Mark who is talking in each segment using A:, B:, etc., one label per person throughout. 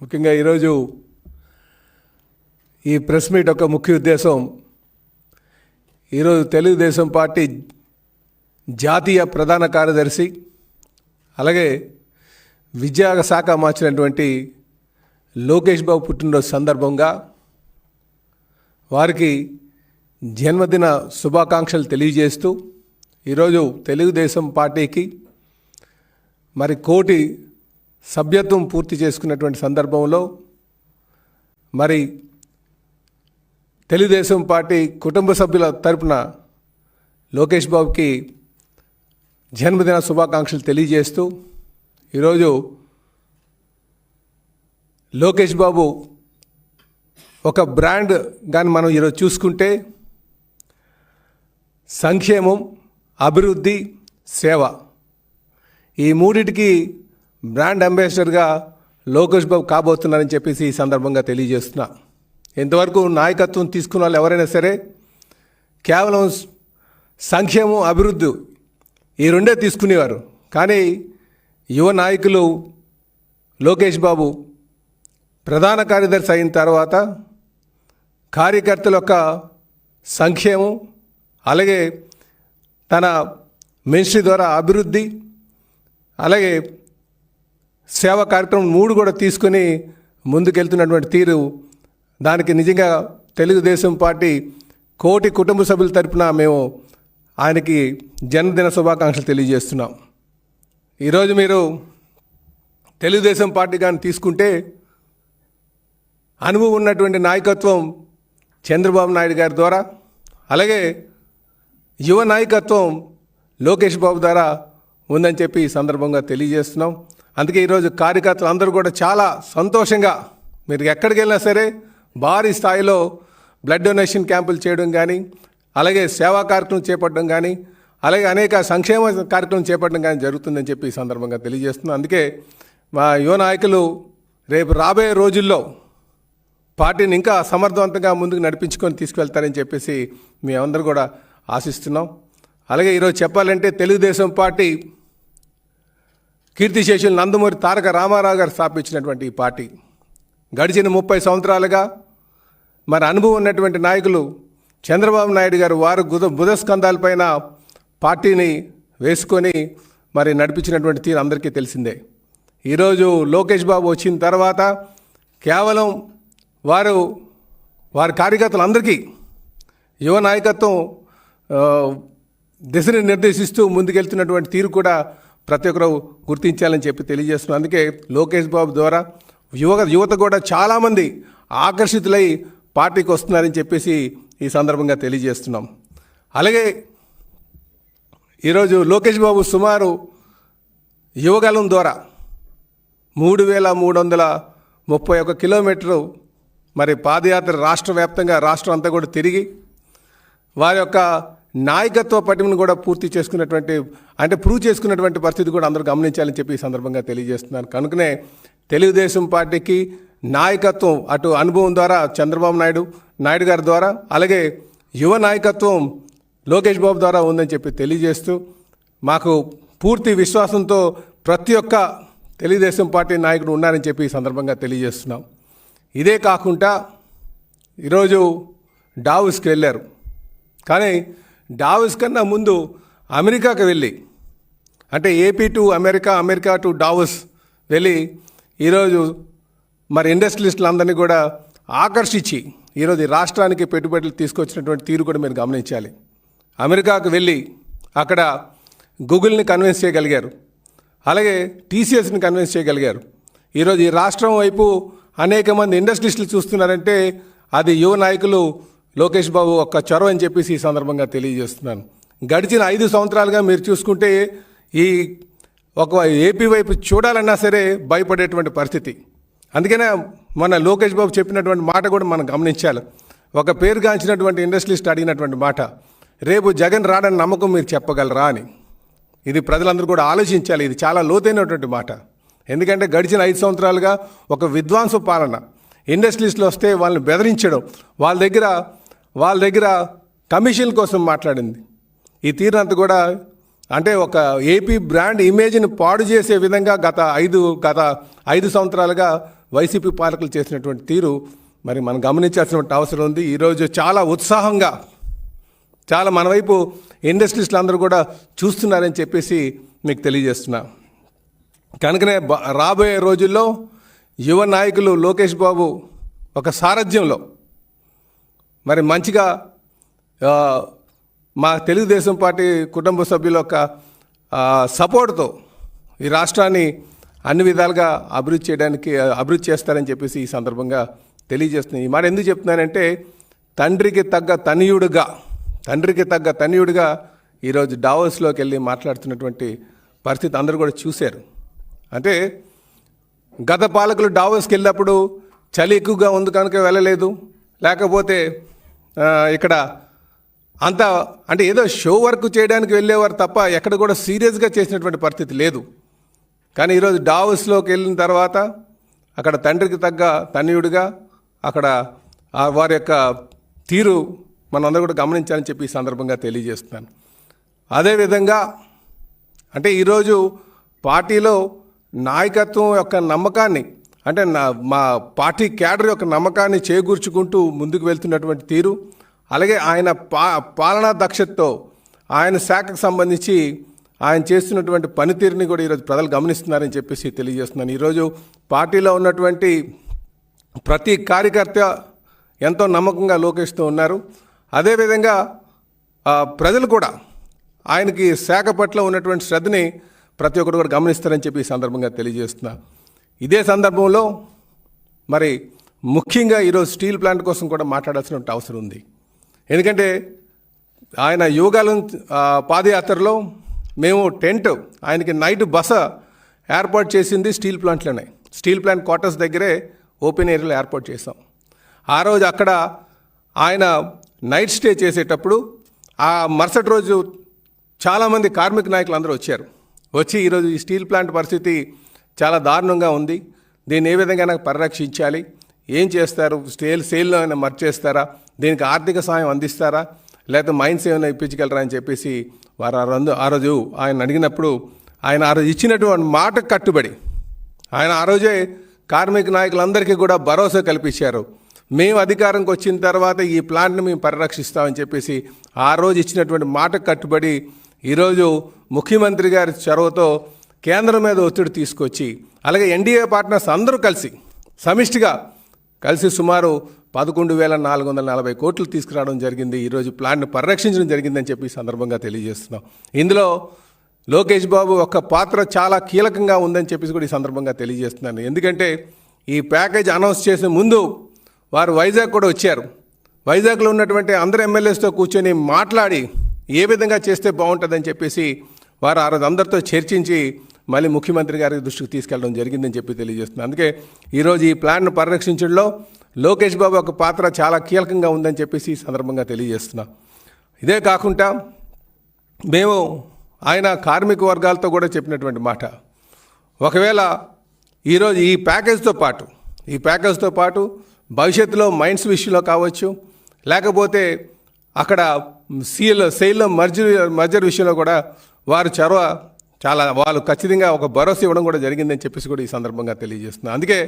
A: ముఖ్యంగా ఈరోజు ఈ ప్రెస్ మీట్ యొక్క ముఖ్య ఉద్దేశం ఈరోజు తెలుగుదేశం పార్టీ జాతీయ ప్రధాన కార్యదర్శి అలాగే విద్యా శాఖ మార్చినటువంటి లోకేష్ బాబు పుట్టినరోజు సందర్భంగా వారికి జన్మదిన శుభాకాంక్షలు తెలియజేస్తూ ఈరోజు తెలుగుదేశం పార్టీకి మరి కోటి సభ్యత్వం పూర్తి చేసుకున్నటువంటి సందర్భంలో మరి తెలుగుదేశం పార్టీ కుటుంబ సభ్యుల తరపున లోకేష్ బాబుకి జన్మదిన శుభాకాంక్షలు తెలియజేస్తూ ఈరోజు లోకేష్ బాబు ఒక బ్రాండ్ కానీ మనం ఈరోజు చూసుకుంటే సంక్షేమం అభివృద్ధి సేవ. ఈ మూడిటికి బ్రాండ్ అంబాసిడర్గా లోకేష్ బాబు కాబోతున్నారని చెప్పేసి ఈ సందర్భంగా తెలియజేస్తున్నా. ఇంతవరకు నాయకత్వం తీసుకున్న వాళ్ళు ఎవరైనా సరే కేవలం సంక్షేమం అభివృద్ధి ఈ రెండే తీసుకునేవారు. కానీ యువ నాయకులు లోకేష్ బాబు ప్రధాన కార్యదర్శి అయిన తర్వాత కార్యకర్తల యొక్క సంక్షేమం అలాగే తన మినిస్ట్రీ ద్వారా అభివృద్ధి అలాగే సేవా కార్యక్రమం మూడు కూడా తీసుకొని ముందుకెళ్తున్నటువంటి తీరు దానికి నిజంగా తెలుగుదేశం పార్టీ కోటి కుటుంబ సభ్యుల తరపున మేము ఆయనకి జన్మదిన శుభాకాంక్షలు తెలియజేస్తున్నాం. ఈరోజు మీరు తెలుగుదేశం పార్టీ కానీ తీసుకుంటే అనుభవం ఉన్నటువంటి నాయకత్వం చంద్రబాబు నాయుడు గారి ద్వారా అలాగే యువ నాయకత్వం లోకేష్ బాబు ద్వారా ఉందని చెప్పి ఈ సందర్భంగా తెలియజేస్తున్నాం. అందుకే ఈరోజు కార్యకర్తలు అందరూ కూడా చాలా సంతోషంగా మీరు ఎక్కడికి వెళ్ళినా సరే భారీ స్థాయిలో బ్లడ్ డొనేషన్ క్యాంపులు చేయడం కానీ అలాగే సేవా కార్యక్రమం చేపట్టడం కానీ అలాగే అనేక సంక్షేమ కార్యక్రమం చేపట్టడం కానీ జరుగుతుందని చెప్పి ఈ సందర్భంగా తెలియజేస్తుంది అందుకే మా యువ నాయకులు రేపు రాబోయే రోజుల్లో పార్టీని ఇంకా సమర్థవంతంగా ముందుకు నడిపించుకొని తీసుకువెళ్తారని చెప్పేసి మేమందరూ కూడా ఆశిస్తున్నాం. అలాగే ఈరోజు చెప్పాలంటే తెలుగుదేశం పార్టీ కీర్తిశేషులు నందమూరి తారక రామారావు గారు స్థాపించినటువంటి ఈ పార్టీ. గడిచిన ముప్పై సంవత్సరాలుగా మరి అనుభవం ఉన్నటువంటి నాయకులు చంద్రబాబు నాయుడు గారు వారు గుద బుధస్కంధాలపైన పార్టీని వేసుకొని మరి నడిపించినటువంటి తీరు అందరికీ తెలిసిందే. ఈరోజు లోకేష్ బాబు వచ్చిన తర్వాత కేవలం వారు వారి కార్యకర్తలందరికీ యువ నాయకత్వం దిశని నిర్దేశిస్తూ ముందుకెళ్తున్నటువంటి తీరు కూడా ప్రతి ఒక్కరు గుర్తించాలని చెప్పి తెలియజేస్తున్నాం. అందుకే లోకేష్ బాబు ద్వారా యువ యువత కూడా చాలామంది ఆకర్షితులై పార్టీకి వస్తున్నారని చెప్పేసి ఈ సందర్భంగా తెలియజేస్తున్నాం. అలాగే ఈరోజు లోకేష్ బాబు సుమారు యువగలం ద్వారా మూడు వేల మూడు వందల ముప్పై ఒక కిలోమీటరు మరి పాదయాత్ర రాష్ట్ర వ్యాప్తంగా రాష్ట్రం అంతా కూడా తిరిగి వారి యొక్క నాయకత్వ పటిమను కూడా పూర్తి చేసుకున్నటువంటి అంటే ప్రూవ్ చేసుకున్నటువంటి పరిస్థితి కూడా అందరూ గమనించాలని చెప్పి ఈ సందర్భంగా తెలియజేస్తున్నాను. కనుకనే తెలుగుదేశం పార్టీకి నాయకత్వం అటు అనుభవం ద్వారా చంద్రబాబు నాయుడు నాయుడు గారి ద్వారా అలాగే యువ నాయకత్వం లోకేష్ బాబు ద్వారా ఉందని చెప్పి తెలియజేస్తూ మాకు పూర్తి విశ్వాసంతో ప్రతి ఒక్క తెలుగుదేశం పార్టీ నాయకుడు ఉన్నారని చెప్పి ఈ సందర్భంగా తెలియజేస్తున్నాం. ఇదే కాకుండా ఈరోజు డావుస్కి వెళ్ళారు. కానీ డావోస్ కన్నా ముందు అమెరికాకి వెళ్ళి అంటే AP to America America to Davos వెళ్ళి ఈరోజు మరి ఇండస్ట్రియలిస్టులందరినీ కూడా ఆకర్షించి ఈరోజు ఈ రాష్ట్రానికి పెట్టుబడులు తీసుకొచ్చినటువంటి తీరు కూడా మీరు గమనించాలి. అమెరికాకు వెళ్ళి అక్కడ గూగుల్ని కన్విన్స్ చేయగలిగారు. అలాగే టీసీఎస్ని కన్విన్స్ చేయగలిగారు. ఈరోజు ఈ రాష్ట్రం వైపు అనేక మంది ఇండస్ట్రీస్లు చూస్తున్నారంటే అది యువ నాయకులు లోకేష్ బాబు ఒక్క చొరవ అని చెప్పేసి ఈ సందర్భంగా తెలియజేస్తున్నాను. గడిచిన ఐదు సంవత్సరాలుగా మీరు చూసుకుంటే ఈ ఒక ఏపీ వైపు చూడాలన్నా సరే భయపడేటువంటి పరిస్థితి. అందుకనే మన లోకేష్ బాబు చెప్పినటువంటి మాట కూడా మనం గమనించాలి. ఒక పేరుగాంచినటువంటి ఇండస్ట్రీస్ట్ అడిగినటువంటి మాట రేపు జగన్ రాడని నమ్మకం మీరు చెప్పగలరా? అని. ఇది ప్రజలందరూ కూడా ఆలోచించాలి. ఇది చాలా లోతైనటువంటి మాట. ఎందుకంటే గడిచిన ఐదు సంవత్సరాలుగా ఒక విద్వాంసు పాలన. ఇండస్ట్రీస్లో వస్తే వాళ్ళని బెదిరించడం వాళ్ళ దగ్గర వాళ్ళ దగ్గర కమిషన్ కోసం మాట్లాడింది. ఈ తీరినంత కూడా అంటే ఒక ఏపీ బ్రాండ్ ఇమేజ్ని పాడు చేసే విధంగా గత ఐదు గత ఐదు సంవత్సరాలుగా వైసీపీ పాలకులు చేసినటువంటి తీరు మరి మనం గమనించాల్సినటువంటి అవసరం ఉంది. ఈరోజు చాలా ఉత్సాహంగా చాలా మన వైపు ఇండస్ట్రీస్లు అందరూ కూడా చూస్తున్నారని చెప్పేసి మీకు తెలియజేస్తున్నా. కనుకనే బ- రాబోయే రోజుల్లో యువ నాయకులు లోకేష్ బాబు ఒక సారథ్యంలో మరి మంచిగా మా తెలుగుదేశం పార్టీ కుటుంబ సభ్యుల యొక్క సపోర్ట్తో ఈ రాష్ట్రాన్ని అన్ని విధాలుగా అభివృద్ధి చేయడానికి అభివృద్ధి చేస్తారని చెప్పేసి ఈ సందర్భంగా తెలియజేస్తుంది ఈ మాట ఎందుకు చెప్తున్నానంటే తండ్రికి తగ్గ తనయుడుగా తండ్రికి తగ్గ తనయుడిగా ఈరోజు డావోస్లోకి వెళ్ళి మాట్లాడుతున్నటువంటి పరిస్థితి అందరూ కూడా చూశారు. అంటే గత పాలకులు డావోస్కి వెళ్ళినప్పుడు చలి ఎక్కువగా ఉంది కనుక వెళ్ళలేదు. లేకపోతే ఇక్కడ అంత అంటే ఏదో షో వర్క్ చేయడానికి వెళ్ళేవారు తప్ప ఎక్కడ కూడా సీరియస్గా చేసినటువంటి పరిస్థితి లేదు. కానీ ఈరోజు డావస్లోకి వెళ్ళిన తర్వాత అక్కడ తండ్రికి తగ్గ తనయుడిగా అక్కడ వారి యొక్క తీరు మనందరూ కూడా గమనించాలని చెప్పి ఈ సందర్భంగా తెలియజేస్తున్నాను. అదేవిధంగా అంటే ఈరోజు పార్టీలో నాయకత్వం యొక్క నమ్మకాన్ని అంటే నా మా పార్టీ క్యాడర్ యొక్క నమ్మకాన్ని చేకూర్చుకుంటూ ముందుకు వెళ్తున్నటువంటి తీరు. అలాగే ఆయన పా పాలనా దక్షతతో ఆయన శాఖకు సంబంధించి ఆయన చేస్తున్నటువంటి పనితీరుని కూడా ఈరోజు ప్రజలు గమనిస్తున్నారని చెప్పేసి తెలియజేస్తున్నాను. ఈరోజు పార్టీలో ఉన్నటువంటి ప్రతి కార్యకర్త ఎంతో నమ్మకంగా లోకేష్తో ఉన్నారు. అదేవిధంగా ప్రజలు కూడా ఆయనకి శాఖ పట్ల ఉన్నటువంటి శ్రద్ధని ప్రతి ఒక్కరు కూడా గమనిస్తారని చెప్పి ఈ సందర్భంగా తెలియజేస్తున్నా. ఇదే సందర్భంలో మరి ముఖ్యంగా ఈరోజు స్టీల్ ప్లాంట్ కోసం కూడా మాట్లాడాల్సిన అవసరం ఉంది. ఎందుకంటే ఆయన యోగాలు పాదయాత్రలో మేము టెంట్ ఆయనకి నైట్ బస ఏర్పాటు చేసింది స్టీల్ ప్లాంట్లోనే. స్టీల్ ప్లాంట్ క్వార్టర్స్ దగ్గరే ఓపెన్ ఏరియాలో ఏర్పాటు చేసాం ఆ రోజు అక్కడ ఆయన నైట్ స్టే చేసేటప్పుడు ఆ మరుసటి రోజు చాలామంది కార్మిక నాయకులు అందరూ వచ్చారు. వచ్చి ఈరోజు ఈ స్టీల్ ప్లాంట్ పరిస్థితి చాలా దారుణంగా ఉంది. దీన్ని ఏ విధంగా నాకు పరిరక్షించాలి? ఏం చేస్తారు? సేల్ సేల్లో ఏమైనా మర్చేస్తారా దీనికి ఆర్థిక సాయం అందిస్తారా? లేకపోతే మైన్స్ ఏమైనా ఇప్పించగలరా అని చెప్పేసి వారు ఆ రోజు ఆ రోజు ఆయన అడిగినప్పుడు ఆయన ఆ రోజు ఇచ్చినటువంటి మాట కట్టుబడి ఆయన ఆ రోజే కార్మిక నాయకులందరికీ కూడా భరోసా కల్పించారు. మేము అధికారంకి వచ్చిన తర్వాత ఈ ప్లాంట్ని మేము పరిరక్షిస్తామని చెప్పేసి ఆ రోజు ఇచ్చినటువంటి మాట కట్టుబడి ఈరోజు ముఖ్యమంత్రి గారి చొరవతో కేంద్రం మీద ఒత్తిడి తీసుకొచ్చి అలాగే ఎన్డీఏ పార్ట్నర్స్ అందరూ కలిసి సమిష్టిగా కలిసి సుమారు పదకొండు వేల నాలుగు వందల నలభై కోట్లు తీసుకురావడం జరిగింది. ఈరోజు ప్లాన్ను పరిరక్షించడం జరిగిందని చెప్పి సందర్భంగా తెలియజేస్తున్నాం. ఇందులో లోకేష్ బాబు ఒక పాత్ర చాలా కీలకంగా ఉందని చెప్పేసి కూడా ఈ సందర్భంగా తెలియజేస్తున్నాను. ఎందుకంటే ఈ ప్యాకేజ్ అనౌన్స్ చేసే ముందు వారు వైజాగ్ కూడా వచ్చారు. వైజాగ్లో ఉన్నటువంటి అందరు ఎమ్మెల్యేస్తో కూర్చొని మాట్లాడి ఏ విధంగా చేస్తే బాగుంటుందని చెప్పేసి వారు ఆ రోజు అందరితో చర్చించి మళ్ళీ ముఖ్యమంత్రి గారి దృష్టికి తీసుకెళ్ళడం జరిగిందని చెప్పి తెలియజేస్తున్నాను. అందుకే ఈరోజు ఈ ప్లాన్ను పరిరక్షించడంలో లోకేష్ బాబు ఒక పాత్ర చాలా కీలకంగా ఉందని చెప్పేసి ఈ సందర్భంగా తెలియజేస్తున్నా. ఇదే కాకుండా మేము ఆయన కార్మిక వర్గాలతో కూడా చెప్పినటువంటి మాట. ఒకవేళ ఈరోజు ఈ ప్యాకేజ్తో పాటు ఈ ప్యాకేజ్తో పాటు భవిష్యత్తులో మైండ్స్ విషయంలో కావచ్చు లేకపోతే అక్కడ సీల్ సెయిల్లో మర్జర్ మర్జర్ విషయంలో కూడా వారు చొరవ చాలా వాళ్ళు ఖచ్చితంగా ఒక భరోసా ఇవ్వడం కూడా జరిగిందని చెప్పేసి కూడా ఈ సందర్భంగా తెలియజేస్తున్నాం. అందుకే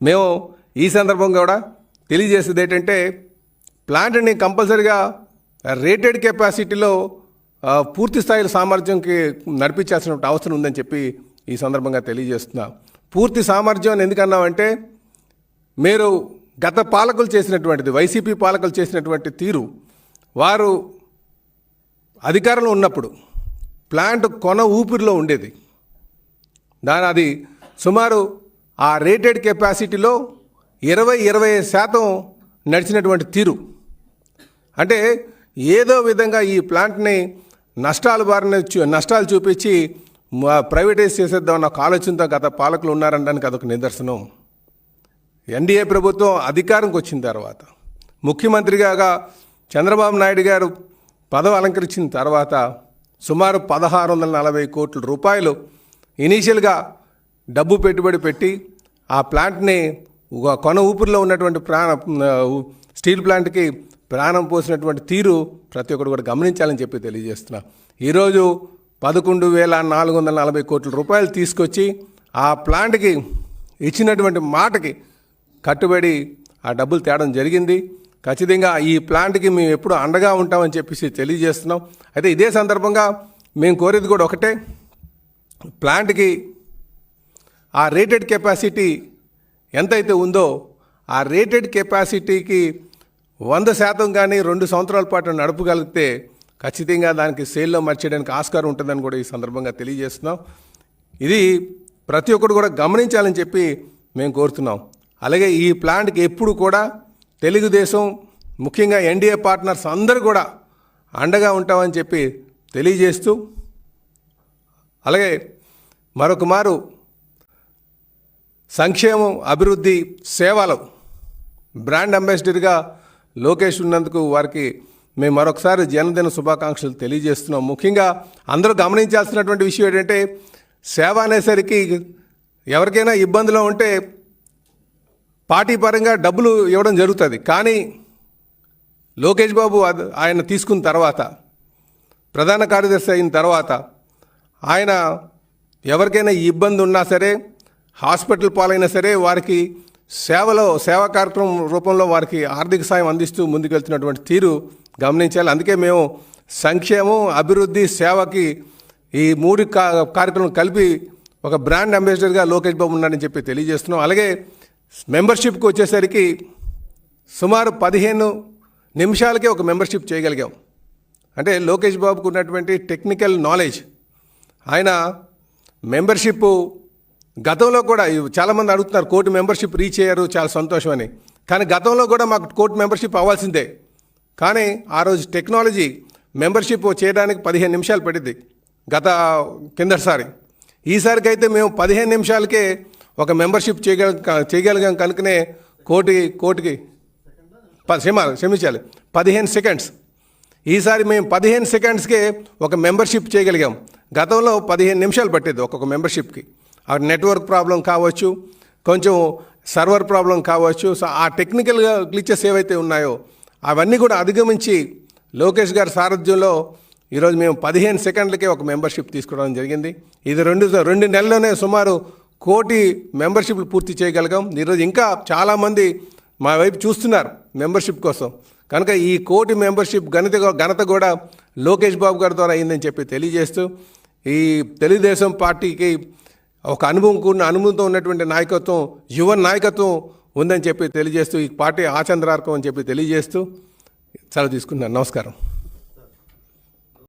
A: మేము ఈ సందర్భంగా కూడా తెలియజేసేది ఏంటంటే ప్లాంట్ని కంపల్సరిగా రేటెడ్ కెపాసిటీలో పూర్తి స్థాయిలో సామర్థ్యంకి నడిపించాల్సిన అవసరం ఉందని చెప్పి ఈ సందర్భంగా తెలియజేస్తున్నా. పూర్తి సామర్థ్యం ఎందుకన్నామంటే మీరు గత పాలకులు చేసినటువంటిది వైసీపీ పాలకులు చేసినటువంటి తీరు వారు అధికారంలో ఉన్నప్పుడు ప్లాంట్ కొన ఊపిరిలో ఉండేది. దాని అది సుమారు ఆ రేటెడ్ కెపాసిటీలో ఇరవై ఇరవై శాతం నడిచినటువంటి తీరు. అంటే ఏదో విధంగా ఈ ప్లాంట్ని నష్టాలు బారిన చూ- నష్టాలు చూపించి ప్రైవేటైజ్ చేసేద్దాం అన్న ఒక ఆలోచనతో గత పాలకులు ఉన్నారనడానికి అదొక నిదర్శనం. ఎన్డీఏ ప్రభుత్వం అధికారంకి వచ్చిన తర్వాత ముఖ్యమంత్రిగా చంద్రబాబు నాయుడు గారు పదవి అలంకరించిన తర్వాత సుమారు పదహారు వందల నలభై కోట్ల రూపాయలు ఇనీషియల్గా డబ్బు పెట్టుబడి పెట్టి ఆ ప్లాంట్ని ఒక కొన ఊపిరిలో ఉన్నటువంటి ప్రాణ స్టీల్ ప్లాంట్కి ప్రాణం పోసినటువంటి తీరు ప్రతి ఒక్కరు కూడా గమనించాలని చెప్పి తెలియజేస్తున్నా. ఈరోజు పదకొండు వేల నాలుగు వందల నలభై కోట్ల రూపాయలు తీసుకొచ్చి ఆ ప్లాంట్కి ఇచ్చినటువంటి మాటకి కట్టుబడి ఆ డబ్బులు తేడం జరిగింది. ఖచ్చితంగా ఈ ప్లాంట్కి మేము ఎప్పుడు అండగా ఉంటామని చెప్పేసి తెలియజేస్తున్నాం. అయితే ఇదే సందర్భంగా మేము కోరేది కూడా ఒకటే. ప్లాంట్కి ఆ రేటెడ్ కెపాసిటీ ఎంతైతే ఉందో ఆ రేటెడ్ కెపాసిటీకి వంద శాతం కానీ రెండు సంవత్సరాల పాటు నడపగలిగితే ఖచ్చితంగా దానికి సేల్లో మార్చేయడానికి ఆస్కారం ఉంటుందని కూడా ఈ సందర్భంగా తెలియజేస్తున్నాం. ఇది ప్రతి ఒక్కరు కూడా గమనించాలని చెప్పి మేము కోరుతున్నాం. అలాగే ఈ ప్లాంట్కి ఎప్పుడు కూడా తెలుగుదేశం ముఖ్యంగా ఎన్డీఏ పార్ట్నర్స్ అందరూ కూడా అండగా ఉంటామని చెప్పి తెలియజేస్తూ అలాగే మరొక మారు సంక్షేమం అభివృద్ధి సేవలు బ్రాండ్ అంబాసిడర్గా లోకేష్ ఉన్నందుకు వారికి మేము మరొకసారి జన్మదిన శుభాకాంక్షలు తెలియజేస్తున్నాం. ముఖ్యంగా అందరూ గమనించాల్సినటువంటి విషయం ఏంటంటే సేవ అనేసరికి ఎవరికైనా ఇబ్బందిలో ఉంటే పార్టీ పరంగా డబ్బులు ఇవ్వడం జరుగుతుంది. కానీ లోకేష్ బాబు ఆయన తీసుకున్న తర్వాత ప్రధాన కార్యదర్శి అయిన తర్వాత ఆయన ఎవరికైనా ఇబ్బంది ఉన్నా సరే హాస్పిటల్ పాలైనా సరే వారికి సేవలో సేవా కార్యక్రమం రూపంలో వారికి ఆర్థిక సాయం అందిస్తూ ముందుకెళ్తున్నటువంటి తీరు గమనించాలి. అందుకే మేము సంక్షేమం అభివృద్ధి సేవకి ఈ మూడు కా కార్యక్రమం కలిపి ఒక బ్రాండ్ అంబాసిడర్గా లోకేష్ బాబు ఉన్నాడని చెప్పి తెలియజేస్తున్నాం. అలాగే మెంబర్షిప్కి వచ్చేసరికి సుమారు పదిహేను నిమిషాలకే ఒక మెంబర్షిప్ చేయగలిగాం. అంటే లోకేష్ బాబుకు ఉన్నటువంటి టెక్నికల్ నాలెడ్జ్ ఆయన మెంబర్షిప్ గతంలో కూడా చాలామంది అడుగుతున్నారు కోర్టు మెంబర్షిప్ రీచ్ అయ్యారు చాలా సంతోషం అని. కానీ గతంలో కూడా మాకు కోర్టు మెంబర్షిప్ అవ్వాల్సిందే. కానీ ఆ రోజు టెక్నాలజీ మెంబర్షిప్ చేయడానికి పదిహేను నిమిషాలు పడింది గత కిందటిసారి. ఈసారికైతే మేము పదిహేను నిమిషాలకే ఒక మెంబర్షిప్ చేయగల చేయగలిగాం కనుకనే కోటి కోటికి ప- క్షమ క్షమించాలి. పదిహేను సెకండ్స్. ఈసారి మేము పదిహేను సెకండ్స్కే ఒక మెంబర్షిప్ చేయగలిగాం. గతంలో పదిహేను నిమిషాలు పట్టేది ఒక్కొక్క మెంబర్షిప్కి. ఆ నెట్వర్క్ ప్రాబ్లం కావచ్చు కొంచెం సర్వర్ ప్రాబ్లం కావచ్చు సో ఆ టెక్నికల్గా గ్లిచెస్ ఏవైతే ఉన్నాయో అవన్నీ కూడా అధిగమించి లోకేష్ గారి సారథ్యంలో ఈరోజు మేము పదిహేను సెకండ్లకే ఒక మెంబర్షిప్ తీసుకోవడం జరిగింది. ఇది రెండు రెండు నెలల్లోనే సుమారు కోటి మెంబర్షిప్లు పూర్తి చేయగలిగాం. ఈరోజు ఇంకా చాలామంది మా వైపు చూస్తున్నారు మెంబర్షిప్ కోసం. కనుక ఈ కోటి మెంబర్షిప్ ఘనత ఘనత కూడా లోకేష్ బాబు గారి ద్వారా అయిందని చెప్పి తెలియజేస్తూ ఈ తెలుగుదేశం పార్టీకి ఒక అనుభవం కూడిన అనుభవంతో ఉన్నటువంటి నాయకత్వం యువ నాయకత్వం ఉందని చెప్పి తెలియజేస్తూ ఈ పార్టీ ఆచంద్రార్కం అని చెప్పి తెలియజేస్తూ సెలవు తీసుకున్నాను నమస్కారం.